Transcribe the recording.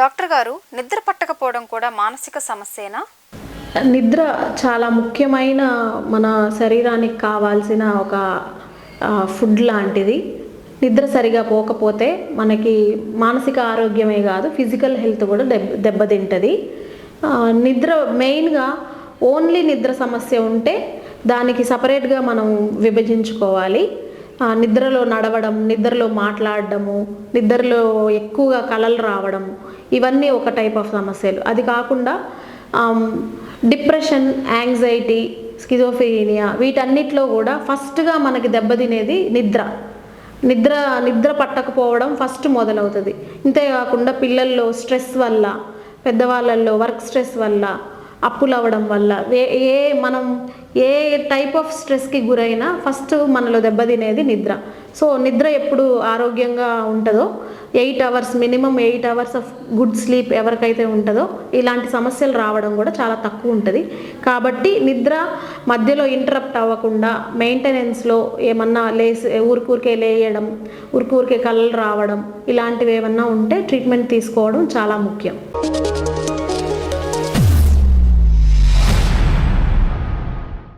Doctor గారు నిద్ర పట్టకపోవడం కూడా మానసిక సమస్యేనా? నిద్ర చాలా ముఖ్యమైన మన శరీరానికి కావాల్సిన ఒక ఫుడ్ లాంటిది. నిద్ర సరిగా పోకపోతే మనకి మానసిక ఆరోగ్యమే కాదు ఫిజికల్ హెల్త్ కూడా దెబ్బ దెబ్బతింటుంది. నిద్ర మెయిన్గా ఓన్లీ నిద్ర సమస్య ఉంటే దానికి సపరేట్గా మనం విభజించుకోవాలి. నిద్రలో నడవడం నిద్రలో మాట్లాడడము నిద్రలో ఎక్కువగా కలలు రావడం ఇవన్నీ ఒక టైప్ ఆఫ్ సమస్యలు. అది కాకుండా డిప్రెషన్ యాంగ్జైటీ స్కిజోఫీనియా వీటన్నిటిలో కూడా ఫస్ట్గా మనకి దెబ్బతినేది నిద్ర. నిద్ర నిద్ర పట్టకపోవడం ఫస్ట్ మొదలవుతుంది. ఇంతేకాకుండా పిల్లల్లో స్ట్రెస్ వల్ల పెద్దవాళ్ళల్లో వర్క్ స్ట్రెస్ వల్ల అప్పులు అవ్వడం వల్ల. ఏ ఏ మనం ఏ టైప్ ఆఫ్ స్ట్రెస్కి గురైనా ఫస్ట్ మనలో దెబ్బతినేది నిద్ర. సో నిద్ర ఎప్పుడు ఆరోగ్యంగా ఉంటుందో eight hours minimum eight hours of good sleep ఎవరికైతే ఉంటుందో ఇలాంటి సమస్యలు రావడం కూడా చాలా తక్కువ ఉంటుంది. కాబట్టి నిద్ర మధ్యలో ఇంటరప్ట్ అవ్వకుండా మెయింటెనెన్స్లో ఏమన్నా లేసి ఊరికూరికే లేయడం ఊరికూరికే కళ్ళు రావడం ఇలాంటివి ఏమన్నా ఉంటే ట్రీట్మెంట్ తీసుకోవడం చాలా ముఖ్యం.